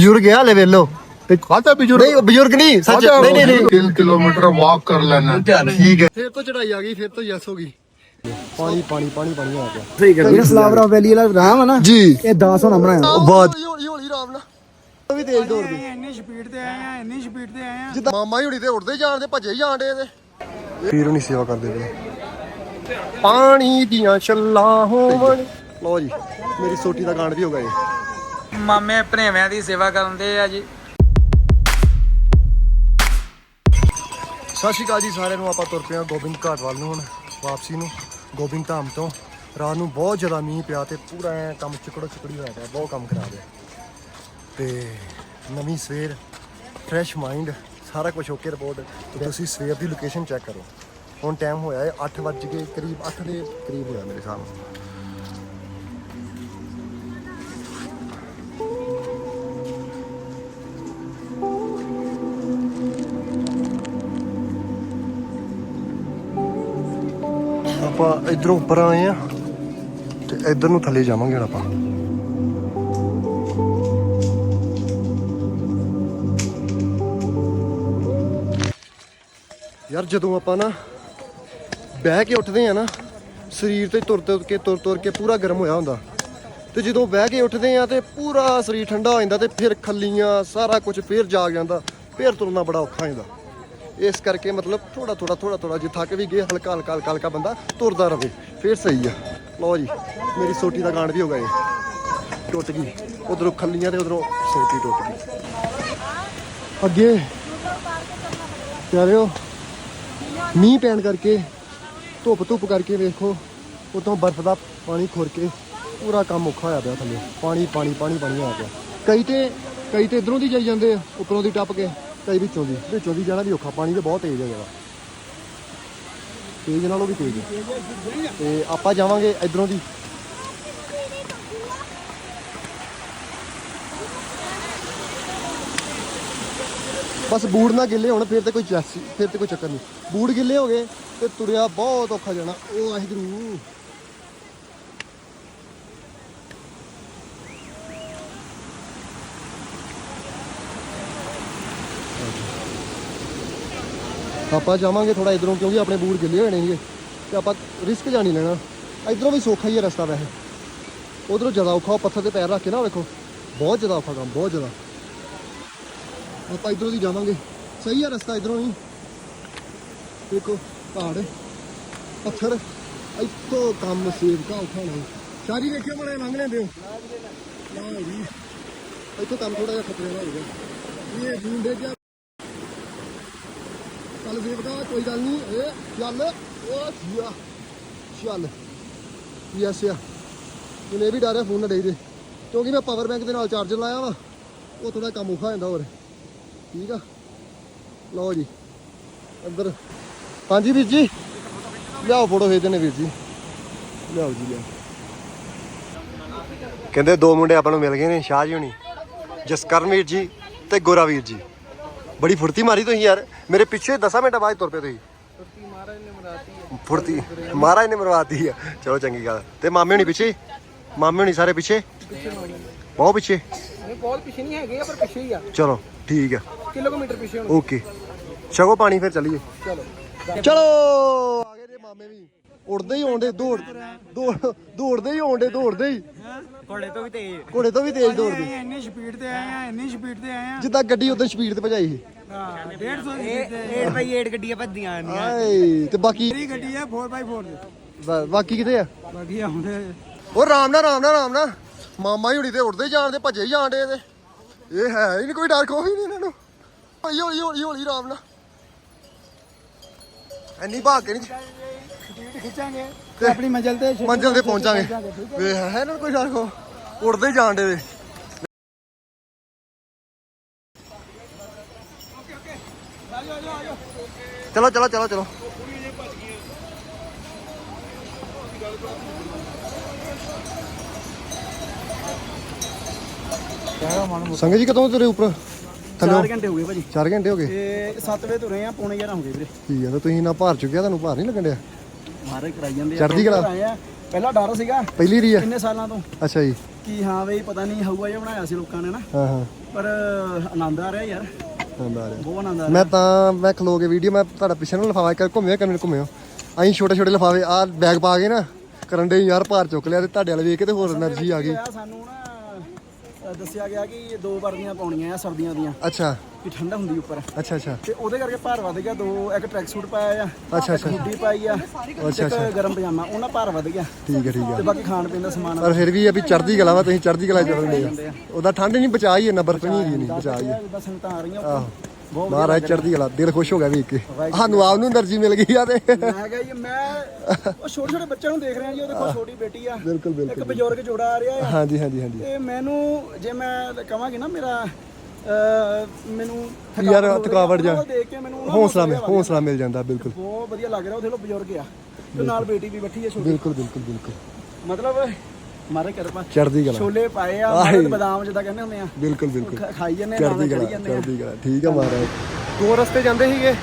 ਬਜ਼ੁਰਗ ਆ ਲੈ ਵੇਲੋ ਤੇ ਖਾਤਾ ਬਜ਼ੁਰਗ? ਨਹੀਂ ਬਜ਼ੁਰਗ ਨਹੀਂ ਸੱਚ। ਨਹੀਂ ਨਹੀਂ ਨਹੀਂ। 3 ਕਿਲੋਮੀਟਰ ਵਾਕ ਕਰ ਲੈਣਾ। ਠੀਕ ਹੈ। ਫਿਰ ਤੋਂ ਚੜਾਈ ਆ ਗਈ ਫਿਰ ਤੋਂ ਯੈਸ ਹੋ ਗਈ। ਪਾਣੀ ਪਾਣੀ ਪਾਣੀ ਪਾਣੀ ਆ ਗਿਆ। ਸਹੀ ਗੱਲ ਜਿਹੜਾ ਸਲਾਵਰਾ ਵੈਲੀ ਵਾਲਾ ਰਾਮ ਆ ਨਾ ਜੀ। ਇਹ 10 ਹੋਣਾ ਬਣਾਇਆ। ਬਹੁਤ ਹੌਲੀ ਹੌਲੀ ਨਾਲ ਉਹ ਵੀ ਤੇਜ਼ ਦੌੜਦੀ। ਇੰਨੀ ਸਪੀਡ ਤੇ ਆਏ ਆ ਇੰਨੀ ਸਪੀਡ ਤੇ ਆਏ ਆ। ਜਿੱਦਾਂ ਮਾਮਾ ਹੀ ਹੁਣੀ ਤੇ ਉੱਡਦੇ ਜਾਣਦੇ ਭੱਜੇ ਜਾਣਦੇ ਇਹਦੇ। ਵੀਰ ਹੁਣੀ ਸੇਵਾ ਕਰਦੇ ਪਏ। ਪਾਣੀ ਦੀਆਂ ਛੱਲਾਂ ਹੋਵਣ ਲਓ ਜੀ ਮੇਰੀ ਸੋਟੀ ਦਾ ਗਾਣ ਵੀ ਹੋ ਗਿਆ ਜੀ। ਮਾਮੇ ਭਣੇਵਿਆਂ ਦੀ ਸੇਵਾ ਕਰਦੇ ਆ ਜੀ। ਸਤਿ ਸ਼੍ਰੀ ਅਕਾਲ ਜੀ ਸਾਰਿਆਂ ਨੂੰ, ਆਪਾਂ ਤੁਰ ਪਏ ਹਾਂ ਗੋਬਿੰਦ ਘਾਟ ਵੱਲ ਨੂੰ ਹੁਣ, ਵਾਪਸੀ ਨੂੰ, ਗੋਬਿੰਦ ਧਾਮ ਤੋਂ। ਰਾਤ ਨੂੰ ਬਹੁਤ ਜ਼ਿਆਦਾ ਮੀਂਹ ਪਿਆ ਤੇ ਪੂਰਾ ਐਂ ਕੰਮ ਚਿਕੜੋ ਚਿਕੜੀ ਹੋਇਆ ਪਿਆ, ਬਹੁਤ ਕੰਮ ਖਰਾਬ ਹੈ ਤੇ ਨਵੀਂ ਸਵੇਰ ਫਰੈਸ਼ ਮਾਈਂਡ ਸਾਰਾ ਕੁਝ ਓਕੇ ਰਿਪੋਰਟ ਤੇ ਤੁਸੀਂ ਸਵੇਰ ਦੀ ਲੋਕੇਸ਼ਨ ਚੈੱਕ ਕਰੋ। ਹੁਣ ਟਾਈਮ ਹੋਇਆ ਹੈ 8 ਵੱਜ ਕੇ ਕਰੀਬ 8 ਦੇ ਕਰੀਬ ਹੋਇਆ ਮੇਰੇ ਹਿਸਾਬ ਨਾਲ। ਆਪਾਂ ਇਧਰੋਂ ਉੱਪਰ ਆਏ ਆ ਤੇ ਇਧਰ ਨੂੰ ਥੱਲੇ ਜਾਵਾਂਗੇ ਆਪਾਂ। ਯਾਰ ਜਦੋਂ ਆਪਾਂ ਨਾ ਬਹਿ ਕੇ ਉੱਠਦੇ ਆ ਨਾ, ਸਰੀਰ ਤੇ ਤੁਰ ਤੁਰ ਕੇ ਤੁਰ ਤੁਰ ਕੇ ਪੂਰਾ ਗਰਮ ਹੋਇਆ ਹੁੰਦਾ। ਤੇ ਜਦੋਂ ਬਹਿ ਕੇ ਉੱਠਦੇ ਆ ਤੇ ਪੂਰਾ ਸਰੀਰ ਠੰਡਾ ਹੋ ਜਾਂਦਾ ਤੇ ਫਿਰ ਖੱਲੀਆਂ ਸਾਰਾ ਕੁਝ ਫਿਰ ਜਾਗ ਜਾਂਦਾ, ਫੇਰ ਤੁਰਨਾ ਬੜਾ ਔਖਾ ਹੋ ਜਾਂਦਾ ਇਸ ਕਰਕੇ ਮਤਲਬ ਥੋੜਾ ਥੋੜਾ ਥੋੜਾ ਥੋੜਾ ਜੇ ਥੱਕ ਵੀ ਗਏ, ਹਲਕਾ ਹਲਕਾ ਹਲਕਾ ਹਲਕਾ ਬੰਦਾ ਤੁਰਦਾ ਰਹੇ ਫਿਰ ਸਹੀ ਆ। ਲਓ ਜੀ, ਮੇਰੀ ਸੋਟੀ ਦਾ ਗਾਂਡ ਵੀ ਹੋ ਗਿਆ ਇਹ। ਟੁੱਟ ਗਈ। ਉਧਰੋਂ ਖੱਲੀਆਂ ਤੇ ਉਧਰੋਂ ਸੋਟੀ ਟੁੱਟ ਗਈ। ਅੱਗੇ, ਪਿਆਰਿਓ, ਮੀਂਹ ਪੈਣ ਕਰਕੇ, ਧੁੱਪ ਧੁੱਪ ਕਰਕੇ ਵੇਖੋ, ਉਤੋਂ ਬਰਫ਼ ਦਾ ਪਾਣੀ ਖੁਰ ਕੇ ਪੂਰਾ ਕੰਮ ਔਖਾ ਹੋਇਆ ਪਿਆ ਥੱਲੇ। ਪਾਣੀ ਪਾਣੀ ਪਾਣੀ ਪਾਣੀ ਆ ਗਿਆ। ਕਈ ਤੇ ਕਈ ਤੇ ਇਧਰੋਂ ਦੀ ਜਾਈ ਜਾਂਦੇ ਆ, ਉੱਪਰੋਂ ਦੀ ਟੱਪ ਕੇ। ਕਈ ਵਿੱਚੋਂ ਦੀ ਵਿੱਚੋਂ ਦੀ ਜਾਣਾ ਵੀ ਔਖਾ ਪਾਣੀ ਤੇ ਬਹੁਤ ਤੇਜ਼ ਹੈ ਜਰਾ ਤੇਜ਼ ਨਾਲੋਂ ਵੀ ਤੇਜ਼ ਹੈ। ਤੇ ਆਪਾਂ ਜਾਵਾਂਗੇ ਇਧਰੋਂ ਦੀ। ਬਸ ਬੂਟ ਨਾ ਗਿੱਲੇ ਹੋਣ, ਫਿਰ ਤੇ ਕੋਈ ਚੈਸੀ ਫਿਰ ਤੇ ਕੋਈ ਚੱਕਰ ਨਹੀਂ। ਬੂਟ ਗਿੱਲੇ ਹੋ ਗਏ ਤੇ ਤੁਰਿਆ ਬਹੁਤ ਔਖਾ ਜਾਣਾ। ਉਹ ਵਾਹਿਗੁਰੂ। ਆਪਾਂ ਜਾਵਾਂਗੇ ਥੋੜਾ ਇਧਰੋਂ ਕਿਉਂਕਿ ਆਪਣੇ ਬੂਟ ਗਿੱਲੇ ਹੋਣੇ ਨੇਗੇ ਤੇ ਆਪਾਂ ਰਿਸਕ ਜਾ ਲੈਣਾ। ਇਧਰੋਂ ਵੀ ਸੌਖਾ ਹੀ ਹੈ ਰਸਤਾ ਵੈਸੇ। ਉਧਰੋਂ ਜ਼ਿਆਦਾ ਔਖਾ ਪੱਥਰ ਤੇ ਪੈਰ ਰੱਖ ਕੇ ਨਾ ਵੇਖੋ। ਬਹੁਤ ਜ਼ਿਆਦਾ ਔਖਾ ਕੰਮ, ਬਹੁਤ ਜ਼ਿਆਦਾ। ਆਪਾਂ ਇਧਰੋਂ ਦੀ ਜਾਵਾਂਗੇ। ਸਹੀ ਹੈ ਰਸਤਾ ਇਧਰੋਂ ਹੀ ਦੇਖੋ, ਪਹਾੜ, ਪੱਥਰ। ਇੱਥੋਂ ਕੰਮ ਸੇਵ ਕਾ ਔਖਾ ਨਹੀਂ ਸਾਰੀ ਵੇਖਿਓ ਮੜੇ ਲੰਘ ਲੈਂਦੇ ਹੋ। ਲਓ ਜੀ। ਇੱਥੋਂ ਕੰਮ ਥੋੜਾ ਜਿਹਾ ਖਤਰੇ ਵਾਲਾ ਹੋਊਗਾ ਇਹ ਜੂਨ ਦੇ ਜਾ ਚੱਲ ਸੇਵਕਾ ਕੋਈ ਗੱਲ ਨਹੀਂ ਇਹ ਚੱਲ, ਉਹ ਜੀਆ ਚੱਲ ਯਸ ਆ ਮੈਨੂੰ ਇਹ ਵੀ ਡਰ ਹੈ ਫੋਨ ਨਾ ਡਈ ਦੇ। ਕਿਉਂਕਿ ਮੈਂ ਪਾਵਰ ਬੈਂਕ ਦੇ ਨਾਲ ਚਾਰਜਰ ਲਾਇਆ ਵਾ, ਉਹ ਥੋੜਾ ਕੰਮ ਔਖਾ ਜਾਂਦਾ ਹੋਰ। ਠੀਕ ਆ? ਲਓ ਜੀ ਅੰਦਰ ਹਾਂਜੀ ਵੀਰ ਜੀ, ਲਿਆਓ ਫੋਟੋ ਖਿੱਚਦੇ ਨੇ ਵੀਰ ਜੀ। ਲਿਆਓ ਜੀ, ਲਿਆਓ। ਕਹਿੰਦੇ ਦੋ ਮੁੰਡੇ ਆਪਾਂ ਨੂੰ ਮਿਲ ਗਏ ਨੇ, ਸ਼ਾਹ ਜੀ ਹੁਣੀ, ਜਸਕਰਨ ਵੀਰ ਜੀ ਤੇ ਗੋਰਾਵੀਰ ਜੀ। ਬੜੀ ਫੁਰਤੀ ਮਾਰੀ ਤੁਸੀਂ ਯਾਰ ਮੇਰੇ ਪਿੱਛੇ 10 ਮਿੰਟ ਬਾਅਦ ਤੁਰ ਪਏ ਤੁਸੀਂ ਫੁਰਤੀ ਮਹਾਰਾਜ ਨੇ ਮਰਵਾਤੀ ਆ ਚਲੋ ਚੰਗੀ ਗੱਲ ਤੇ ਮਾਮੇ ਹੁਣੀ ਪਿੱਛੇ ਮਾਮੇ ਹੁਣੀ ਸਾਰੇ ਪਿੱਛੇ ਬਹੁਤ ਪਿੱਛੇ ਬਹੁਤ ਪਿੱਛੇ ਨਹੀਂ ਹੈਗੇ ਪਰ ਪਿੱਛੇ ਹੀ ਆ ਚਲੋ ਠੀਕ ਆ ਕਿਲੋਮੀਟਰ ਪਿੱਛੇ ਓਕੇ ਛਕੋ ਪਾਣੀ ਫਿਰ ਚੱਲੀਏ ਚਲੋ ਚਲੋ ਆ ਗਏ ਜੇ ਮਾਮੇ ਵੀ ਉੜਦੇ ਹੀ ਆਉਂਦੇ ਦੌੜ ਦੌੜ ਦੌੜਦੇ ਹੀ ਆਉਂਦੇ ਦੌੜਦੇ ਹੀ। ਘੋੜੇ ਤੋਂ ਵੀ ਤੇਜ਼। ਘੋੜੇ ਤੋਂ ਵੀ ਤੇਜ਼ ਦੌੜਦੇ। ਇੰਨੀ ਸਪੀਡ ਤੇ ਆਏ ਆ ਇੰਨੀ ਸਪੀਡ ਤੇ ਆਏ ਆ। ਜਿੱਦਾਂ ਗੱਡੀ ਉਧਰ ਸਪੀਡ ਤੇ ਭਜਾਈ ਸੀ। ਹਾਂ 150 ਦੀ ਸਪੀਡ 8 ਬਾਈ 8 ਗੱਡੀਆਂ ਭੱਜਦੀਆਂ ਆਉਂਦੀਆਂ। ਆਏ ਤੇ ਬਾਕੀ ਮੇਰੀ ਗੱਡੀ ਹੈ 4x4 ਦੀ। ਬਾ- ਬਾਕੀ ਕਿਤੇ ਆ? ਬਾਕੀ ਆਉਂਦੇ ਉਹ ਰਾਮ ਨਾਲ ਰਾਮ ਨਾਲ ਰਾਮ ਨਾਲ। ਮਾਮਾ ਹੀ ਹੁਣੀ ਤੇ ਉੜਦੇ ਹੀ ਜਾਣਦੇ ਭੱਜੇ ਹੀ ਇਹ ਹੈ ਹੀ ਨਹੀਂ ਕੋਈ ਡਰ ਕੋਈ ਨਹੀਂ ਇਹਨਾਂ ਨੂੰ। ਹੌਲੀ ਹੌਲੀ ਹੌਲੀ ਹੌਲੀ ਰਾਮ ਨਾਲ। ਇੰਨੀ ਭਾਗ ਕੇ ਨਹੀਂ ਖਿੱਚਾਂਗੇ ਤੇ ਆਪਣੀ ਮੰਜ਼ਿਲ ਤੇ ਛੇਤੀ ਮੰਜ਼ਿਲ ਤੇ ਪਹੁੰਚ ਪਹੁੰਚਾਂਗੇ। ਵੇ ਹੈ ਇਹਨਾਂ ਨੂੰ ਕੋਈ ਡਰ ਕੋ ਉੜਦੇ ਹੀ ਜਾਣਦੇ ਵੇ। ਚਲੋ ਚਲੋ ਚਲੋ ਚਲੋ। ਸੰਗਤ ਜੀ ਕਦੋਂ ਤੁਰੇ ਉੱਪਰ? ਥੱਲੇ 4 ਘੰਟੇ ਹੋ ਗਏ ਭਾਜੀ। 4 ਘੰਟੇ ਹੋ ਗਏ? ਤੇ 7 ਵਜੇ ਤੁਰੇ ਆ ਪੌਣੇ 11 ਹੋ ਗਏ ਵੀਰੇ। ਠੀਕ ਹੈ ਤਾਂ ਤੁਸੀਂ ਨਾ ਭਾਰ ਚੁੱਕਿਆ ਤੁਹਾਨੂੰ ਭਾਰ ਨਹੀਂ ਲੱਗਣ ਡਿਆ? ਸਾਰੇ ਕਰਾਈ ਜਾਂਦੇ ਚੜ੍ਹਦੀ ਕਲਾ? ਆਏ ਡਰ ਸੀਗਾ ਪਹਿਲੀ ਰੀ ਆ? ਕਿੰਨੇ ਸਾਲਾਂ ਤੋਂ? ਅੱਛਾ ਜੀ। ਕਿ ਹਾਂ ਬਈ ਪਤਾ ਨਹੀਂ ਹਊਆ ਜਿਹਾ ਬਣਾਇਆ ਸੀ ਲੋਕਾਂ ਨੇ ਨਾ। ਹਾਂ ਹਾਂ। ਪਰ ਆਨੰਦ ਆ ਰਿਹਾ ਯਾਰ। ਆਉਂਦਾ ਆ ਰਿਹਾ। ਬਹੁਤ ਆਨੰਦ ਆ ਰਿਹਾ। ਮੈਂ ਤਾਂ ਮੈਂ ਖਲੋ ਕੇ ਵੀਡੀਓ ਮੈਂ ਤੁਹਾਡਾ ਪਿੱਛੇ ਨੂੰ ਲਫਾਵਾ ਕਰ ਘੁੰਮਿਓ ਕਰਨ ਘੁੰਮਿਓ। ਅਸੀਂ ਛੋਟੇ ਛੋਟੇ ਲਫਾਵੇ ਆ ਬੈਗ ਪਾ ਕੇ ਨਾ ਕਰਨ ਦੇ ਯਾਰ ਭਾਰ ਚੁੱਕ ਲਿਆ ਤੇ ਤੁਹਾਡੇ ਵਾਲੇ ਵੇਖ ਕੇ ਤੇ ਹੋਰ એનર્ਜੀ ਆ ਗਈ। ਸਾਨੂੰ ਨਾ ਦੱਸਿਆ ਗਿਆ ਕਿ ਦੋ ਵਰਦੀਆਂ ਪਾਉਣੀਆਂ ਆ ਸਰਦੀਆਂ ਦੀਆਂ। ਅੱਛਾ। ਕਿ ਠੰਡਾ ਹੁੰਦੀ ਉੱਪਰ। ਅੱਛਾ ਅੱਛਾ। ਤੇ ਉਹਦੇ ਕਰਕੇ ਭਾਰ ਵੱਧ ਗਿਆ ਦੋ ਇੱਕ ਟਰੈਕ ਸੂਟ ਪਾਇਆ ਆ ਅੱਛਾ, ਅੱਛਾ। ਹੁੱਡੀ ਪਾਈ ਆ ਅੱਛਾ, ਇੱਕ ਗਰਮ ਪਜਾਮਾ ਉਹਨਾਂ ਭਾਰ ਵੱਧ ਗਿਆ। ਠੀਕ ਹੈ ਠੀਕ ਹੈ। ਤੇ ਬਾਕੀ ਖਾਣ ਪੀਣ ਦਾ ਸਮਾਨ ਪਰ ਫਿਰ ਵੀ ਆ ਵੀ ਚੜ੍ਹਦੀ ਕਲਾ ਵਾ ਤੁਸੀਂ ਚੜ੍ਹਦੀ ਕਲਾ ਚੱਲਦੇ ਆ। ਉਹਦਾ ਠੰਡ ਨਹੀਂ ਬਚਾ ਹੀ ਇੰਨਾ ਬਰਫ ਨਹੀਂ ਹੈਗੀ ਨਹੀਂ ਬਚਾ ਹੀ। ਹੈ। ਜਿੱਦਾਂ ਸੰਗਤਾਂ ਆ ਰਹੀਆਂ ਮਹਾਰਾਜ ਚੜ੍ਹਦੀ ਕਲਾ ਦਿਲ ਖੁਸ਼ ਹੋ ਗਿਆ ਵੇਖ ਕੇ। ਸਾਨੂੰ ਆਪ ਨੂੰ એનર્ਜੀ ਮਿਲ ਗਈ ਆ ਤੇ। ਮੈਂ ਕਿਹਾ ਜੀ ਮੈਂ ਉਹ ਛੋਟੇ ਛੋਟੇ ਬੱਚਿਆਂ ਨੂੰ ਦੇਖ ਰਿਹਾ ਜੀ ਉਹ ਦੇਖੋ ਛੋਟੀ ਬੇਟੀ ਆ। ਬਿਲਕੁਲ ਬਿਲਕੁਲ ਇੱਕ ਬਜ਼ੁਰਗ ਜੋੜਾ ਆ ਰਿਹਾ ਹੈ ਹਾਂਜੀ ਹਾਂਜੀ ਹਾਂਜੀ। ਤੇ ਮੈਨੂੰ ਜੇ ਮੈਂ ਕਹਾਂਗੀ ਨਾ ਮੇਰਾ ਮੈਨੂੰ ਯਾਰ ਥਕਾਵਟ ਜਾ ਦੇਖ ਕੇ ਮੈਨੂੰ ਨਾਲ ਬੇਟੀ ਵੀ ਬੈਠੀ ਬਿਲਕੁਲ ਬਿਲਕੁਲ ਬਿਲਕੁਲ। ਮਤਲਬ ਮਾਰੇ ਕਿਰਪਾ। ਚੜ੍ਹਦੀ ਕਲਾ। ਛੋਲੇ ਪਾਏ ਆ ਆਹੀ। ਮਤਲਬ ਬਦਾਮ ਜਿੱਦਾਂ ਕਹਿੰਦੇ ਹੁੰਦੇ ਆ। ਬਿਲਕੁਲ ਬਿਲਕੁਲ। ਖਾ- ਖਾਈ ਜਾਂਦੇ ਆ ਚੜ੍ਹਦੀ ਨਾਲ ਕਲਾ ਚੜੀ ਜਾਂਦੇ ਆ। ਚੜ੍ਹਦੀ ਕਲਾ। ਠੀਕ ਆ ਮਹਾਰਾਜ। ਦੋ ਰਸਤੇ ਜਾਂਦੇ ਸੀਗੇ।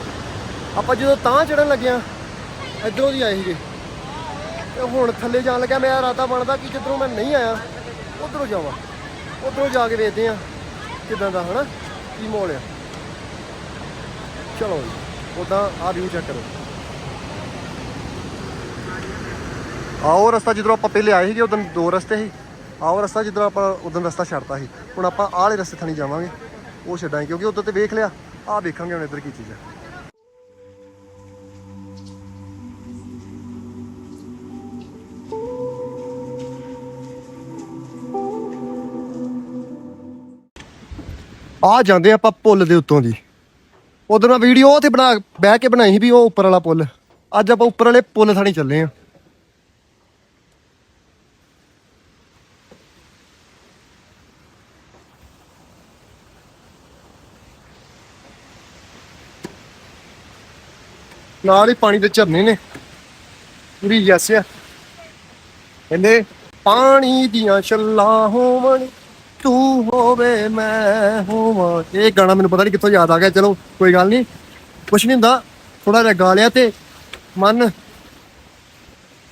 ਆਪਾਂ ਜਦੋਂ ਤਾਂ ਚੜਨ ਲੱਗਿਆ ਇਧਰੋਂ ਦੀ ਆਏ ਸੀਗੇ। ਤੇ ਹੁਣ ਥੱਲੇ ਜਾਣ ਲੱਗਿਆ ਮੇਰਾ ਇਰਾਦਾ ਬਣਦਾ ਕਿ ਜਿੱਧਰੋਂ ਮੈਂ ਨਹੀਂ ਆਇਆ ਉਧਰੋਂ ਜਾਵਾਂ। ਉਧਰੋਂ ਜਾ ਕੇ ਵੇਖਦੇ ਆ ਕਿਦਾਂ ਦਾ ਹਨਾ? ਕੀ ਮੋਲ ਆ। ਚਲੋ ਜੀ ਉਦਾਂ ਆ ਵਿਊ ਚੈੱਕ ਕਰੋ। ਆਓ ਰਸਤਾ ਜਿੱਧਰੋਂ ਆਪਾਂ ਪਹਿਲੇ ਆਏ ਸੀਗੇ ਉਦੋਂ ਦੋ ਰਸਤੇ ਸੀ। ਆਓ ਰਸਤਾ ਜਿੱਧਰੋਂ ਆਪਾਂ ਉਦੋਂ ਰਸਤਾ ਛੱਡਤਾ ਸੀ। ਹੁਣ ਆਪਾਂ ਆਹ ਵਾਲੇ ਰਸਤੇ ਥਾਣੀ ਜਾਵਾਂਗੇ। ਉਹ ਛੱਡਾਂਗੇ, ਕਿਉਂਕਿ ਉਦੋਂ ਤੇ ਵੇਖ ਲਿਆ, ਆਹ ਵੇਖਾਂਗੇ ਹੁਣ ਇੱਧਰ ਕੀ ਚੀਜ਼ ਹੈ ਆ ਜਾਂਦੇ ਆਪਾਂ ਪੁੱਲ ਦੇ ਉੱਤੋਂ ਦੀ ਉਧਰ ਮੈਂ ਵੀਡੀਓ ਉੱਥੇ ਬਣਾ, ਬਹਿ ਕੇ ਬਣਾਈ ਸੀ ਵੀ ਉਹ ਉੱਪਰ ਵਾਲਾ ਪੁੱਲ। ਅੱਜ ਆਪਾਂ ਉੱਪਰ ਵਾਲੇ ਪੁੱਲ ਥਾਣੀ ਚੱਲੇ ਆ। ਨਾਲ ਹੀ ਪਾਣੀ ਦੇ ਝਰਨੇ ਨੇ। ਪੂਰੀ ਯਸ ਕਹਿੰਦੇ, ਪਾਣੀ ਦੀਆਂ ਛੱਲਾਂ ਹੋਵਣ, ਤੂੰ ਹੋਵੇ, ਮੈਂ ਹੋਵਾਂ। ਇਹ ਗਾਣਾ ਮੈਨੂੰ ਪਤਾ ਨਹੀਂ ਕਿੱਥੋਂ ਯਾਦ ਆ ਗਿਆ। ਚਲੋ, ਕੋਈ ਗੱਲ ਨਹੀਂ ਕੁਛ ਨਹੀਂ ਹੁੰਦਾ ਥੋੜਾ ਜਿਹਾ ਗਾ ਲਿਆ ਤੇ ਮਨ।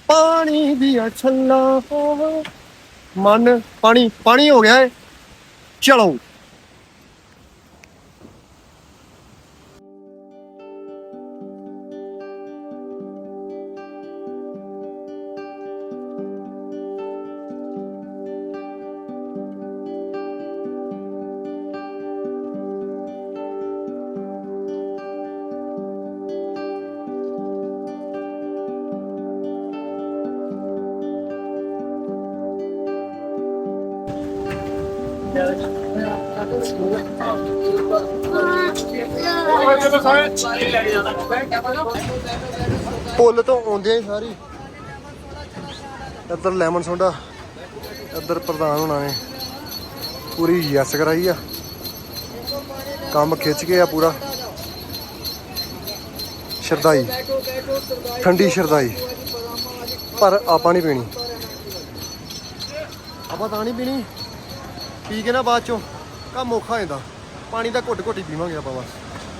ਪਾਣੀ ਦੀਆਂ ਛੱਲਾਂ ਹੋਵਣ। ਮਨ, ਪਾਣੀ ਪਾਣੀ ਹੋ ਗਿਆ ਏ। ਚਲੋ। ਪੁੱਲ ਤੋਂ ਆਉਂਦੇ ਹੀ ਸਾਰੀ। ਇੱਧਰ ਲੈਮਨ ਸੋਡਾ, ਇੱਧਰ ਪ੍ਰਧਾਨ ਹੋਣਾ ਨੇ। ਪੂਰੀ ਯਸ ਕਰਾਈ ਆ। ਕੰਮ ਖਿੱਚ ਕੇ ਆ ਪੂਰਾ। ਸ਼ਰਦਾਈ ਠੰਡੀ ਸ਼ਰਦਾਈ ਪਰ ਆਪਾਂ ਨਹੀਂ ਪੀਣੀ। ਆਪਾਂ ਤਾਂ ਨਹੀਂ ਪੀਣੀ। ਪੀ ਕੇ ਨਾ ਬਾਅਦ ਚੋਂ ਕੰਮ ਔਖਾ ਜਾਂਦਾ। ਪਾਣੀ ਦਾ ਘੁੱਟ ਘੁੱਟ ਹੀ ਪੀਵਾਂਗੇ ਆਪਾਂ ਬਸ।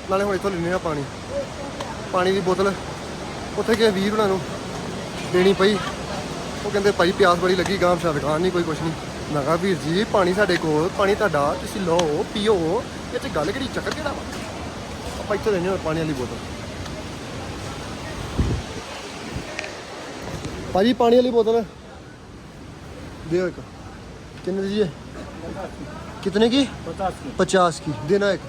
ਨਾਲੇ ਹੁਣ ਇੱਥੋਂ ਲੈਨੇ ਆ ਪਾਣੀ। ਪਾਣੀ ਦੀ ਬੋਤਲ ਉੱਥੇ ਗਏ ਵੀਰ ਉਹਨਾਂ ਨੂੰ ਦੇਣੀ ਪਈ। ਉਹ ਕਹਿੰਦੇ, ਭਾਈ ਪਿਆਸ ਬੜੀ ਲੱਗੀ ਗਾਮ ਸ਼ਾ ਦੁਕਾਨ ਨਹੀਂ ਕੋਈ ਕੁਛ ਨਹੀਂ। ਨਾ ਕਿਹਾ, ਵੀਰ ਜੀ, ਪਾਣੀ ਸਾਡੇ ਕੋਲ, ਪਾਣੀ ਤੁਹਾਡਾ, ਤੁਸੀਂ ਲਓ, ਪੀਓ। ਇਹ ਚ ਗੱਲ ਕਿਹੜੀ, ਚੱਕਰ ਕਿਹੜਾ ਵਾ? ਆਪਾਂ ਇੱਥੋਂ ਲੈਨੇ ਆ ਪਾਣੀ ਵਾਲੀ ਬੋਤਲ। ਭਾਜੀ, ਪਾਣੀ ਵਾਲੀ ਬੋਤਲ ਦਿਓ ਇੱਕ। ਕਿੰਨੇ ਦੀ ਹੈ कितने की पचास की देना एक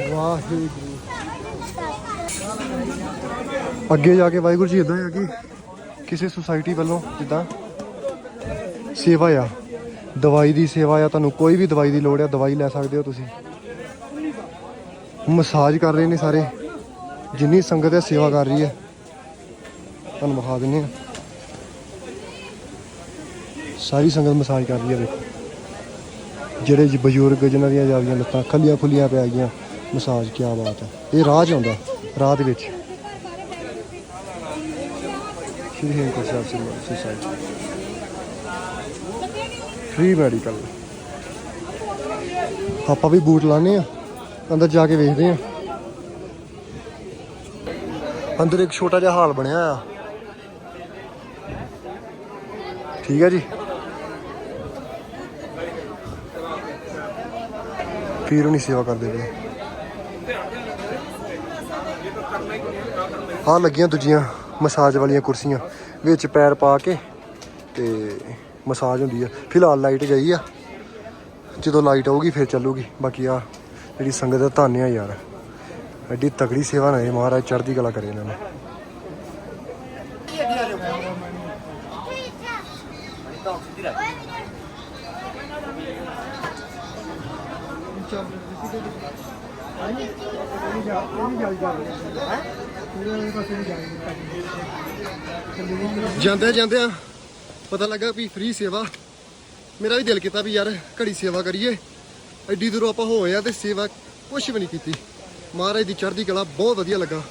ਵਾਹਿਗੁਰੂ ਅੱਗੇ ਜਾ ਕੇ ਵਾਹਿਗੁਰੂ ਜੀ ਇਦਾਂ ਹੈ ਕਿ ਕਿਸੇ ਸੁਸਾਇਟੀ ਵੱਲੋਂ ਜਿੱਦਾਂ ਸੇਵਾ ਆ ਦਵਾਈ ਦੀ ਸੇਵਾ ਆ ਤੁਹਾਨੂੰ ਕੋਈ ਵੀ ਦਵਾਈ ਦੀ ਲੋੜ ਆ ਦਵਾਈ ਲੈ ਸਕਦੇ ਹੋ ਤੁਸੀਂ ਮਸਾਜ ਕਰ ਰਹੇ ਨੇ ਸਾਰੇ। ਜਿੰਨੀ ਸੰਗਤ ਹੈ ਸੇਵਾ ਕਰ ਰਹੀ ਹੈ। ਤੁਹਾਨੂੰ ਵਿਖਾ ਦਿੰਦੇ ਆ ਸਾਰੀ ਸੰਗਤ ਮਸਾਜ ਕਰ ਰਹੀ ਹੈ ਦੇਖੋ। ਜਿਹੜੇ ਜੀ ਬਜ਼ੁਰਗ ਜਿਨ੍ਹਾਂ ਦੀਆਂ ਜਾਂਦੀਆਂ ਲੱਤਾਂ ਖੱਲੀਆਂ ਖੁੱਲੀਆਂ ਪੈ ਗਈਆਂ, ਮਸਾਜ ਕੀ ਬਾਤ ਹੈ। ਇਹ ਰਾਹ 'ਚ ਆਉਂਦਾ ਰਾਹ ਦੇ ਵਿੱਚ। Shri Hemkunt Sahib society free medical ਆਪਾਂ ਵੀ ਬੂਟ ਲਾਣੇ ਆ ਅੰਦਰ ਜਾ ਕੇ ਵੇਖਦੇ ਆ। ਅੰਦਰ ਇੱਕ ਛੋਟਾ ਜਿਹਾ ਹਾਲ ਬਣਿਆ ਆ। ਠੀਕ ਹੈ ਜੀ। ਪੀਰ ਨਹੀਂ ਸੇਵਾ ਕਰਦੇ ਪਏ ਆ। ਲੱਗੀਆਂ ਦੂਜੀਆਂ ਮਸਾਜ ਵਾਲੀਆਂ ਕੁਰਸੀਆਂ, ਵਿੱਚ ਪੈਰ ਪਾ ਕੇ ਤੇ ਮਸਾਜ ਹੁੰਦੀ ਆ। ਫਿਲਹਾਲ ਲਾਈਟ ਗਈ ਆ। ਜਦੋਂ ਲਾਈਟ ਆਊਗੀ, ਫਿਰ ਚੱਲੂਗੀ। ਬਾਕੀ ਆ ਜਿਹੜੀ ਸੰਗਤ ਦਾ ਧੰਨ ਆ ਯਾਰ। ਐਡੀ ਤਕੜੀ ਸੇਵਾ ਨਾ ਇਹ ਮਹਾਰਾਜ, ਚੜ੍ਹਦੀ ਕਲਾ ਕਰੇ ਇਹਨਾਂ ਨੂੰ। ਜਾਂਦੇ ਜਾਂਦੇ ਆ ਪਤਾ ਲੱਗਾ ਵੀ ਫ੍ਰੀ ਸੇਵਾ। ਮੇਰਾ ਵੀ ਦਿਲ ਕੀਤਾ ਵੀ ਯਾਰ ਘੜੀ ਸੇਵਾ ਕਰੀਏ। ਐਡੀ ਦੂਰੋਂ ਆਪਾਂ ਹੋਏ ਆ ਤੇ ਸੇਵਾ ਕੁਝ ਵੀ ਨਹੀਂ ਕੀਤੀ। ਮਹਾਰਾਜ ਦੀ ਚੜ੍ਹਦੀ ਕਲਾ ਬਹੁਤ ਵਧੀਆ ਲੱਗਾ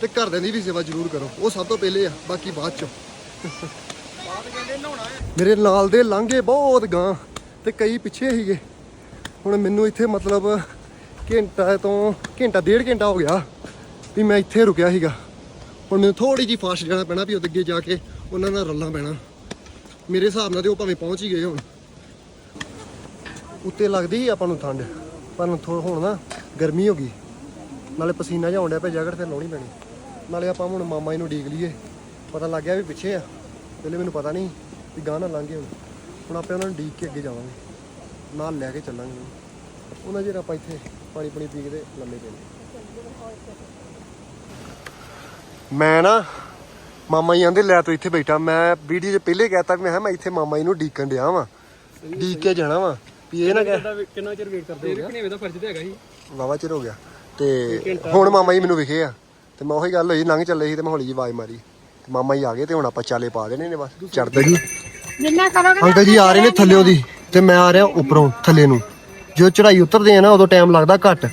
ਤੇ ਘਰਦਿਆਂ ਦੀ ਵੀ ਸੇਵਾ ਜ਼ਰੂਰ ਕਰੋ। ਉਹ ਸਭ ਤੋਂ ਪਹਿਲੇ ਆ, ਬਾਕੀ ਬਾਅਦ 'ਚੋਂ। ਮੇਰੇ ਨਾਲ ਦੇ ਲਾਂਘੇ ਬਹੁਤ ਗਾਂ ਤੇ ਕਈ ਪਿੱਛੇ ਸੀਗੇ। ਹੁਣ ਮੈਨੂੰ ਇੱਥੇ ਮਤਲਬ ਘੰਟਾ ਤੋਂ ਘੰਟਾ, ਡੇਢ ਘੰਟਾ ਹੋ ਗਿਆ ਵੀ ਮੈਂ ਇੱਥੇ ਰੁਕਿਆ ਸੀਗਾ। ਹੁਣ ਮੈਨੂੰ ਥੋੜੀ ਜੀ ਫਾਸਟ ਜਾਣਾ ਪੈਣਾ ਵੀ ਉਹਦੇ ਅੱਗੇ ਜਾ ਕੇ ਉਹਨਾਂ ਨਾਲ ਰੱਲਣਾ ਪੈਣਾ। ਮੇਰੇ ਹਿਸਾਬ ਨਾਲ ਤੇ ਉਹ ਭਾਵੇਂ ਪਹੁੰਚ ਹੀ ਗਏ ਹੁਣ। ਉੱਤੇ ਲੱਗਦੀ ਸੀ ਆਪਾਂ ਨੂੰ ਠੰਡ, ਪਰ ਹੁਣ ਹੁਣ ਨਾ ਗਰਮੀ ਹੋ ਗਈ। ਨਾਲੇ ਪਸੀਨਾ ਜਿਹਾ ਆਉਂਦਾ ਪਿਆ ਜੈਕਟ, ਫਿਰ ਲਾਉਣੀ ਪੈਣੀ। ਨਾਲੇ ਆਪਾਂ ਹੁਣ ਮਾਮਾ ਜੀ ਨੂੰ ਡੀਕ ਲਈਏ। ਪਤਾ ਲੱਗ ਗਿਆ ਵੀ ਪਿੱਛੇ ਆ। ਪਹਿਲੇ ਮੈਨੂੰ ਪਤਾ ਨਹੀਂ ਵੀ ਗਾਂ ਨਾ ਲੰਘੇ ਹੁਣ ਹੁਣ ਆਪੇ ਉਹਨਾਂ ਨੂੰ ਡੀਕ ਕੇ ਅੱਗੇ ਜਾਵਾਂਗੇ। ਨਾਲ ਲੈ ਕੇ ਚੱਲਾਂਗੇ ਉਹਨਾਂ ਜਿਹੜਾ ਆਪਾਂ ਇੱਥੇ ਪਾਣੀ ਪੁਣੀ ਪੀ ਕੇ ਲੰਮੇ ਪੈਣੇ ਮੈਂ ਨਾ ਮਾਮਾ ਜੀ ਆਂਦੇ ਲੈ ਤੂੰ ਇੱਥੇ ਬੈਠਾ। ਮੈਂ ਵੀਡੀਓ ਦੇ ਪਹਿਲੇ ਕਹਿਤਾ ਵੀ ਮੈਂ ਕਿਹਾ ਮੈਂ ਇੱਥੇ ਮਾਮਾ ਜੀ ਨੂੰ ਡੀਕਣ ਡਿਆ ਵਾਂ। ਡੀਕ ਕੇ ਜਾਣਾ ਵਾਂ। ਵੀ ਇਹ ਨਾ ਕਹਿ ਕਿੰਨਾ ਚਿਰ ਵੇਟ ਕਰਦੇ ਹੋ ਕਿੰਨੇ ਦਾ ਫਰਜ਼ ਤੇ ਹੈਗਾ ਸੀ ਵਾਵਾ ਚਿਰ ਹੋ ਗਿਆ। ਤੇ ਹੁਣ ਮਾਮਾ ਜੀ ਮੈਨੂੰ ਵਿਖੇ ਆ। ਤੇ ਮੈਂ ਉਹੀ ਗੱਲ ਹੋਈ ਲੰਘ ਚੱਲੇ ਸੀ ਤੇ ਮੈਂ ਹੌਲੀ ਜੀ ਆਵਾਜ਼ ਮਾਰੀ। ਤੇ ਮਾਮਾ ਜੀ ਆ ਗਏ ਤੇ ਹੁਣ ਆਪਾਂ ਚਾਲੇ ਪਾ ਦੇਣੇ ਨੇ ਬਸ। ਚੜਦੇ ਜੀ। ਜਿੰਨਾ ਕਰੋਗੇ ਅੰਕਲ ਜੀ ਆ ਰਹੇ ਨੇ ਥੱਲਿਓ ਦੀ ਤੇ ਮੈਂ ਆ ਰਿਹਾ ਉੱਪਰੋਂ ਥੱਲੇ ਨੂੰ। ਜਦੋਂ ਚੜਾਈ ਉਤਰਦੇ ਆ ਨਾ ਉਦੋਂ ਟਾਈਮ ਲੱਗਦਾ ਘੱਟ।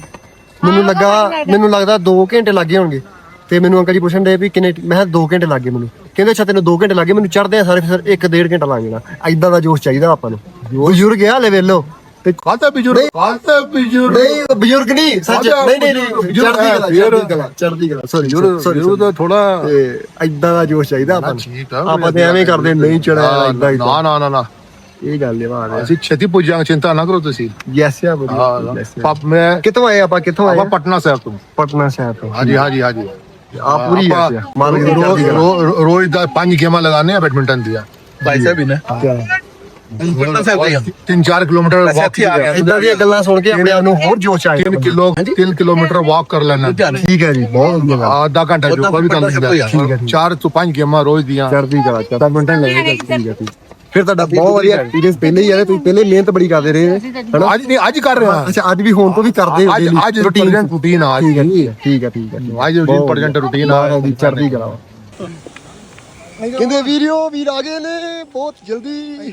ਮੈਨੂੰ ਲੱਗਾ ਮੈਨੂੰ ਲੱਗਦਾ 2 ਘੰਟੇ ਲੱਗੇ ਹੋਣਗੇ। ਤੇ ਮੈਨੂੰ ਅੰਕਲ ਜੀ ਪੁੱਛਣ ਦੇ ਵੀ ਕਿੰਨੇ ਮੈਂ ਕਿਹਾ 2 ਘੰਟੇ ਲੱਗੇ ਮੈਨੂੰ। ਕਹਿੰਦੇ ਅੱਛਾ ਤੈਨੂੰ 2 ਘੰਟੇ ਲੱਗੇ ਮੈਨੂੰ ਚੜਦੇ ਆ ਸਾਰੇ ਫਿਰ 1.5 ਘੰਟਾ ਲੱਗ ਜਾਣਾ। ਐਦਾਂ ਦਾ ਜੋਸ਼ ਚਾਹੀਦਾ ਆਪਾਂ ਨੂੰ। ਬਜ਼ੁਰਗ ਆ ਲੈ ਵੇਲੋ ਤੇ ਕਾਤੇ ਬਿਜੁਰ ਕਾਤੇ ਬਿਜੁਰ ਨਹੀਂ ਬਜ਼ੁਰਗ ਨਹੀਂ ਸੱਚ। ਨਹੀਂ ਨਹੀਂ ਨਹੀਂ ਬਜ਼ੁਰਗ? ਚੜ੍ਹਦੀ ਕਲਾ ਹੈ, ਚੜ੍ਹਦੀ ਕਲਾ ਸੌਰੀ ਸੌਰੀ ਬਿਜੁਰ ਤਾਂ ਥੋੜਾ ਤੇ ਐਦਾਂ ਦਾ ਜੋਸ਼ ਚਾਹੀਦਾ ਆਪਾਂ ਆ ਆਪਾਂ ਤੇ ਐਵੇਂ ਕਰਦੇ ਨਹੀਂ ਚੜਿਆ ਐਦਾਂ ਨਾ ਨਾ ਨਾ ਨਾ ਇਹ ਗੱਲ ਹੈ ਅਸੀਂ ਛੇਤੀ ਪੁੱਜ ਜਾਵਾਂਗੇ ਚਿੰਤਾ ਨਾ ਕਰੋ ਤੁਸੀਂ। ਯੈਸ ਯਾ ਹਾਂ ਬੜੀ ਪਾਪ ਮੈਂ ਕਿੱਥੋਂ ਆਏ ਆਪਾਂ ਕਿੱਥੋਂ ਆਏ ਆਪਾਂ ਪਟਨਾ ਸਾਹਿਬ ਤੋਂ। ਪਟਨਾ ਸ਼ਹਿਰ ਤੋਂ। ਹਾਂਜੀ ਹਾਂਜੀ ਹਾਂਜੀ। ਆ ਪੂਰੀ ਆਪਾਂ ਯੈਸ ਮਾਲਕ ਦੀ ਚੜ੍ਹਦੀ ਕਲਾ ਰੋ- ਰੋ- ਰੋਜ਼ ਦਾ ਪੰਜ ਗੇਮਾਂ ਲਗਾਉਂਦੇ ਆ ਬੈਡਮਿੰਟਨ ਦੀਆਂ। ਭਾਈ ਸਾਹਿਬ ਹੀ ਨੇ। ਪਟਨਾ ਸਾਹਿਬ 3-4 ਕਿਲੋਮੀਟਰ ਵਾਕ ਇਦਾਂ ਦੀਆਂ ਗੱਲਾਂ ਸੁਣ ਕੇ ਆਪਣੇ ਆਪ ਨੂੰ ਹੋਰ ਜੋਸ਼ ਆਇਆ 3 ਕਿਲੋ 3 ਕਿਲੋਮੀਟਰ ਵਾਕ ਕਰ ਲੈਣਾ। ਠੀਕ ਹੈ ਜੀ ਬਹੁਤ ਵਧੀਆ ਗੱਲ ਆਧਾ ਘੰਟਾ ਜੋ ਕੋਈ ਵੀ ਕਰ ਲੈਂਦਾ। ਚਾਰ ਤੋਂ ਪੰਜ ਗੇਮਾਂ ਰੋਜ਼ ਦੀਆਂ। ਚੜ੍ਹਦੀ ਕਲਾ ਚੜ੍ਹਦਾ ਮਿੰਟਾਂ ਲੈ ਕੇ ਠੀਕ ਹੈ ਠੀਕ ਫਿਰ ਤੁਹਾਡਾ ਬਹੁਤ ਵਧੀਆ ਐਕਸਪੀਰੀਅੰਸ ਪਹਿਲੇ ਹੀ ਆ ਤੁਸੀਂ ਪਹਿਲੇ ਮਿਹਨਤ ਬੜੀ ਕਰਦੇ ਰਹੇ। ਹਨਾ? ਅੱਜ ਨਹੀਂ ਅੱਜ ਕਰ ਰਹੇ ਹਾਂ। ਅੱਛਾ ਅੱਜ ਵੀ ਹੋਣ ਤੋਂ ਵੀ ਕਰਦੇ ਹੋ ਅੱਜ daily ਅੱਜ ਰੂਟੀਨ ਰੂਟੀਨ ਆ ਠੀਕ ਹੈ ਠੀਕ ਹੈ ਠੀਕ ਹੈ ਠੀਕ ਹੈ। ਅੱਜ ਰੂਟੀਨ ਪਰਜੈਂਟ ਰੂਟੀਨ ਆ। ਚੜ੍ਹਦੀ ਕਲਾ। ਵਾ। ਕਹਿੰਦੇ ਵੀਡੀਓ ਵੀਰ ਆ ਗਏ ਨੇ ਬਹੁਤ ਜਲਦੀ।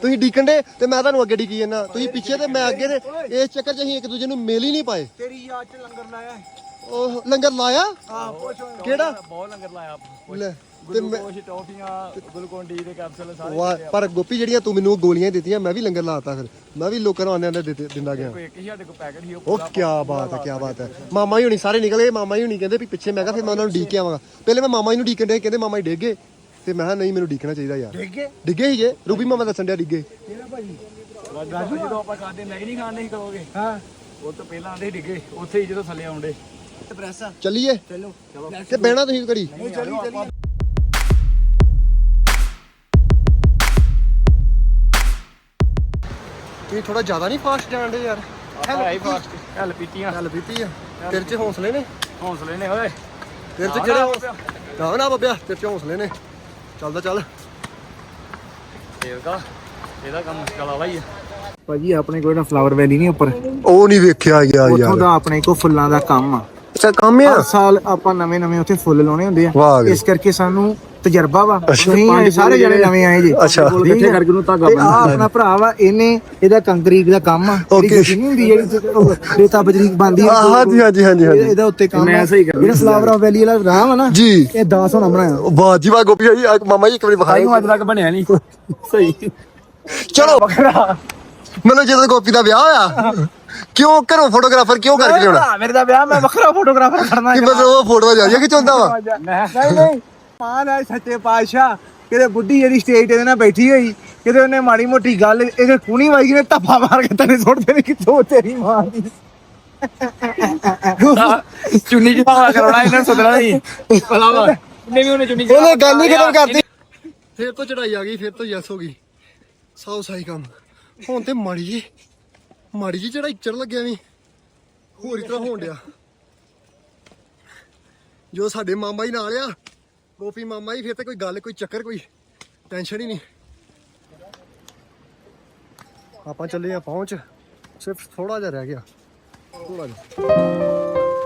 ਤੁਸੀਂ ਡੀਕਣ ਦੇ ਤੇ ਮੈਂ ਤੁਹਾਨੂੰ ਅੱਗੇ ਡੀਕੀ ਜਾਂਦਾ। ਤੁਸੀਂ ਪਿੱਛੇ ਤੇ ਮੈਂ ਅੱਗੇ ਨੇ ਇਸ ਚੱਕਰ 'ਚ ਅਸੀਂ ਇੱਕ ਦੂਜੇ ਨੂੰ ਮਿਲ ਹੀ ਨਹੀਂ ਪਾਏ। ਤੇਰੀ ਯਾਦ ਚ ਲੰਗਰ ਲਾਇਆ ਉਹ ਲੰਗਰ ਲਾਇਆ? ਹਾਂ ਪੁੱਛ। ਕਿਹੜਾ? ਬਹੁਤ ਲੰਗਰ ਲਾਇਆ ਲੈ। ਤੇ ਮੈਂ ਕੁਛ ਟੌਫੀਆਂ ਗਲੂਕੋਨ ਡੀ ਦੇ ਕੈਪਸੂਲ ਸਾਰੇ ਵਾਹ, ਪਰ ਗੋਪੀ ਜਿਹੜੀਆਂ ਤੂੰ ਮੈਨੂੰ ਗੋਲੀਆਂ ਦਿੱਤੀਆਂ ਮੈਂ ਵੀ ਲੰਗਰ ਲਾਤਾ ਫਿਰ। ਮੈਂ ਵੀ ਲੋਕਾਂ ਨੂੰ ਆਂਦੇ ਆਂਦੇ ਦਿੰਦਾ ਗਿਆ। ਇੱਕ ਹੀ ਸਾਡੇ ਕੋਲ ਪੈਕਟ ਸੀ ਉਹ ਉਹ ਕੀ ਬਾਤ ਹੈ ਕੀ ਬਾਤ ਹੈ। ਮਾਮਾ ਹੀ ਹੁਣੀ ਸਾਰੇ ਨਿਕਲ ਗਏ। ਮਾਮਾ ਹੀ ਹੁਣੀ ਕਹਿੰਦੇ ਵੀ ਪਿੱਛੇ ਮੈਂ ਕਿਹਾ ਫਿਰ ਮੈਂ ਉਹਨਾਂ ਨੂੰ ਡੀਕ ਕੇ ਆਵਾਂਗਾ। ਪਹਿਲੇ ਮੈਂ ਮਾਮਾ ਜੀ ਨੂੰ ਡੀਕਣ ਦੇ ਕਹਿੰਦੇ ਮਾਮਾ ਜੀ ਡਿੱਗ ਗਏ। ਤੇ ਮੈਂ ਕਿਹਾ ਨਹੀਂ ਮੈਨੂੰ ਡੀਕਣਾ ਚਾਹੀਦਾ ਯਾਰ। ਡਿੱਗੇ ਡਿੱਗੇ ਹੀ ਜੇ। ਰੂਬੀ ਮਾਮਾ ਦੱਸਣ ਡਿਆ ਡਿੱਗੇ ਰਾਜੂ ਜਦੋਂ ਆਪਾਂ ਖਾਦੇ ਮੈਗੀ ਨਹੀਂ ਖਾਣ ਨਹੀਂ ਕਰੋਗੇ ਹਾਂ। ਉਹ ਤੋਂ ਪਹਿਲਾਂ ਆਂਦੇ ਡਿੱਗੇ ਉੱਥੇ ਹੀ ਜਦੋਂ ਥੱਲੇ ਆਉਂਦੇ। ਪ੍ਰੈਸ। ਚੱਲੀਏ। ਚਲੋ। ਤੇ ਬਹਿਣਾ ਤੁਸੀਂ ਘੜੀ। ਚਲੀ ਚਲੀ। ਤੁਸੀਂ ਥੋੜਾ ਜ਼ਿਆਦਾ ਨਹੀਂ ਫਾਸਟ ਜਾਣਦੇ ਯਾਰ। ਹਾਈ ਫਾਸਟ ਹਲ ਪੀਤੀਆਂ ਚੱਲ ਪੀਤੀ ਆ। ਤੇਰੇ 'ਚ ਹੌਸਲੇ ਨੇ? ਹੌਸਲੇ ਨੇ ਓਏ। ਤੇਰੇ 'ਚ ਕਿਹੜੇ ਨਾ ਨਾ ਬੱਬਿਆ ਤੇਰੇ 'ਚ ਹੌਸਲੇ ਨੇ। ਚੱਲਦਾ ਚੱਲ। ਇਹਦਾ ਇਹਦਾ ਕੰਮ ਮੁਸ਼ਕਲ ਵਾਲਾ ਹੀ ਆ ਭਾਜੀ ਆਪਣੇ ਕੋਲ ਨਾ ਫਲਾਵਰ ਵੈਲੀ ਨਹੀਂ ਉੱਪਰ। ਉਹ ਨਹੀਂ ਵੇਖਿਆ ਗਿਆ ਉੱਥੋਂ ਦਾ ਆਪਣੇ ਕੋਲ ਫੁੱਲਾਂ ਦਾ ਕੰਮ ਆ। ਅੱਛਾ ਕੰਮ ਆ? ਹਰ ਸਾਲ ਆਪਾਂ ਨਵੇਂ ਨਵੇਂ ਉੱਥੇ ਫੁੱਲ ਲਾਉਣੇ ਹੁੰਦੇ ਆ। ਇਸ ਕਰਕੇ ਸਾਨੂੰ ਤਜਰਬਾ ਵਾ। ਆਏ ਸਾਰੇ ਜਣੇ ਨਵੇਂ ਆਏ ਜੀ। ਅੱਛਾ। ਇਕੱਠੇ ਕਰਕੇ ਨੂੰ ਧਾਗਾ ਬੰਨ੍ਹਣਾ। ਆਪਣਾ ਭਰਾ ਵਾ ਇਹਨੇ ਇਹਦਾ ਕੰਕਰੀਟ ਦਾ ਕੰਮ ਆ. ਜਿਹੜੀ ਨਹੀਂ ਹੁੰਦੀ ਜਿਹੜੀ ਰੇਤਾ ਬਜਰੀ ਬੰਦੀ ਹਾਂ, ਹਾਂਜੀ, ਹਾਂਜੀ, ਹਾਂਜੀ, ਹਾਂਜੀ। ਇਹਦਾ ਉੱਤੇ ਕੰਮ ਮੈਂ ਸਹੀ ਕਰ ਜਿਹੜਾ ਫਲਾਵਰ ਵੈਲੀ ਵਾਲਾ ਰਾਹ ਵਾ ਨਾ ਜੀ। ਇਹ 10 ਹੋਣਾ ਬਣਾਇਆ। ਵਾਹ ਜੀ ਵਾਹ ਗੋਪੀ ਜੀ ਆ ਮਾਮਾ ਜੀ ਇੱਕ ਵਾਰੀ ਵਿਖਾਈ ਅੱਜ ਤੱਕ ਬਣਿਆ ਨਹੀਂ। ਸਹੀ। ਚਲੋ। ਮਤਲਬ ਜਦੋਂ ਗੋਪੀ ਦਾ ਵਿਆਹ ਹੋਇਆ ਕਿਉਂ ਘਰੋਂ ਫੋਟੋਗ੍ਰਾਫਰ ਕਿਉਂ ਕਰਕੇ ਲਿਆਉਣਾ? ਮੇਰੇ ਦਾ ਵਿਆਹ ਮੈਂ ਵੱਖਰਾ ਫੋਟੋਗ੍ਰਾਫਰ ਖੜਨਾ ਕਿ ਮਤਲਬ ਉਹ ਫੋਟੋਆਂ ਜਾ ਕਿ ਚਾਹੁੰਦਾ ਵਾ? ਨਹੀਂ ਨਹੀਂ। ਮਾਨ ਹੈ ਸੱਚੇ ਪਾਤਸ਼ਾਹ। ਕਿਤੇ ਬੁੱਢੀ ਜਿਹੜੀ ਸਟੇਜ ਤੇ ਨਾ ਬੈਠੀ ਹੋਈ ਕਿਤੇ ਉਹਨੇ ਮਾੜੀ ਮੋਟੀ ਗੱਲ ਇਹਦੇ ਕੂਣੀ ਵਾਈ ਨੇ ਧੱਫਾ ਮਾਰ ਕੇ ਤੈਨੂੰ ਸੁੱਟਦੇ ਨੇ ਕਿੱਥੋਂ ਤੇਰੀ ਮਾਂ ਦੀ। ਚੁੰਨੀ ਜਿਹਾ ਕਰਾਉਣਾ ਇਹਨਾਂ ਨੂੰ ਸੱਦਣਾ ਨਹੀਂ। ਪਤਾ ਵਾ ਇਹਨੇ ਵੀ ਉਹਨੇ ਚੁੰਨੀ ਉਹਨੇ ਗੱਲ ਹੀ ਖਤਮ ਕਰਤੀ। ਫੇਰ ਤੋਂ ਚੜਾਈ ਆ ਗਈ ਫੇਰ ਤੋਂ ਯੈਸ ਹੋ ਗਈ। ਸਾਉ ਸਾਈ ਕੰਮ। ਹੁਣ ਤੇ ਮਾੜੀ ਜੀ ਮਾੜੀ ਜੀ ਚੜਾਈ ਚੜ ਲੱਗਿਆ ਵੀ। ਹੋਰ ਹੀ ਤਰ੍ਹਾਂ ਹੋਣ ਡਿਆ। ਜੋ ਸਾਡੇ ਮਾਮਾ ਹੀ ਨਾਲ ਆ ਗੋਪੀ ਮਾਮਾ ਹੀ ਫਿਰ ਤੇ ਕੋਈ ਗੱਲ ਕੋਈ ਚੱਕਰ ਕੋਈ ਟੈਨਸ਼ਨ ਹੀ ਨਹੀਂ ਆਪਾਂ ਚੱਲੇ ਆ ਪਹੁੰਚ ਸਿਰਫ ਥੋੜਾ ਜਿਹਾ ਰਹਿ ਗਿਆ ਥੋੜਾ ਜਿਹਾ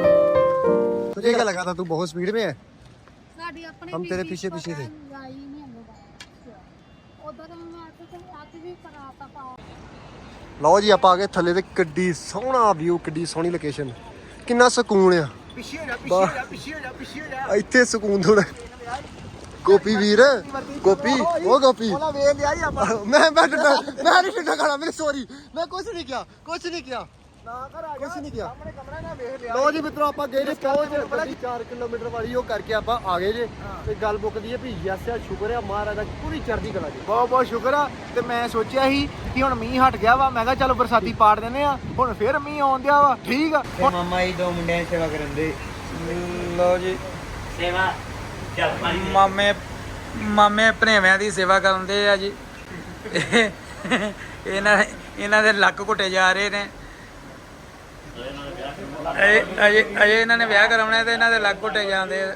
तुझे क्या लगा था तू बहुत स्पीड में है ਸਾਡੀ ਆਪਣੀ हम तेरे ਵੀ पीछे ਪਤਾ पीछे थे। ਲਾਈ ਨਹੀਂ ਹਮੇ ਉਧਰ ਮੈਂ ਅੱਜ ਤੇ ਅੱਜ ਵੀ ਕਰਾਤਾ ਪਾ ਲਓ ਜੀ ਆਪਾਂ ਆ ਗਏ ਥੱਲੇ ਤੇ ਕਿੱਡੀ ਸੋਹਣਾ ਵਿਊ ਕਿੱਡੀ ਸੋਹਣੀ ਲੋਕੇਸ਼ਨ ਕਿੰਨਾ ਸਕੂਨ ਆ? ਪਿੱਛੇ ਹੋ ਜਾ ਪਿੱਛੇ ਹੋ ਜਾ ਪਿੱਛੇ ਹੋ ਜਾ ਪਿੱਛੇ ਹੋ ਜਾ ਇੱਥੇ ਸਕੂਨ ਥੋੜਾ ਗੋਪੀ ਵੀਰ ਗੋਪੀ ਉਹ ਗੋਪੀ। ਉਹਨਾਂ ਵੇਖ ਲਿਆ ਜੀ ਆਪਾਂ। ਮੈਂ ਮੈਂ ਮੈਂ ਨਹੀਂ ਡਿੱਡਾ ਖੜਾ ਮੇਰੇ ਸੌਰੀ ਮੈਂ ਕੁਝ ਨਹੀਂ ਕਿਹਾ ਕੁਝ ਨਹੀਂ ਕਿਹਾ। ਨਾ ਕਰ ਆ ਕੁਝ ਨਹੀਂ ਕਿਹਾ ਸਾਹਮਣੇ ਕਮਰਾ ਨਾ ਵੇਖ ਲਿਆ। ਲਓ ਜੀ ਮਿੱਤਰੋ ਆਪਾਂ ਗਏ ਨੇ ਪਹੁੰਚ ਬੜੀ 4 ਕਿਲੋਮੀਟਰ ਵਾਲੀ ਉਹ ਕਰਕੇ ਆਪਾਂ ਆ ਗਏ ਜੇ। ਤੇ ਗੱਲ ਮੁੱਕਦੀ ਹੈ ਵੀ ਯਸ ਆ ਸ਼ੁਕਰ ਆ ਮਹਾਰਾਜ ਦਾ ਪੂਰੀ ਚੜ੍ਹਦੀ ਕਲਾ ਜੀ। ਬਹੁਤ ਬਹੁਤ ਸ਼ੁਕਰ ਆ। ਤੇ ਮੈਂ ਸੋਚਿਆ ਸੀ ਕਿ ਹੁਣ ਮੀਂਹ ਹਟ ਗਿਆ ਵਾ। ਮੈਂ ਕਿਹਾ ਚਲੋ ਬਰਸਾਤੀ ਪਾੜ ਦਿੰਦੇ ਆ। ਹੁਣ ਫੇਰ ਮੀਂਹ ਆਉਣ ਦਿਆ ਵਾ। ਠੀਕ ਆ। ਮਾਮਾ ਜੀ ਦੋ ਮੁੰਡਿਆਂ ਦੀ ਸੇਵਾ ਕਰਨ ਦੇ। ਲਓ ਜੀ। ਸੇਵਾ ਮਾਮੇ ਮਾਮੇ ਭਣੇਵਿਆਂ ਦੀ ਸੇਵਾ ਕਰਨ ਦੇ ਆ ਜੀ। ਇਹਨਾਂ ਇਹਨਾਂ ਦੇ ਲੱਕ ਘੁੱਟੇ ਜਾ ਰਹੇ ਨੇ। ਅਜੇ ਅਜੇ ਅਜੇ ਇਹਨਾਂ ਨੇ ਵਿਆਹ ਕਰਾਉਣਾ ਤੇ ਇਹਨਾਂ ਦੇ ਲੱਗ ਘੁੱਟੇ ਜਾਂਦੇ ਆ।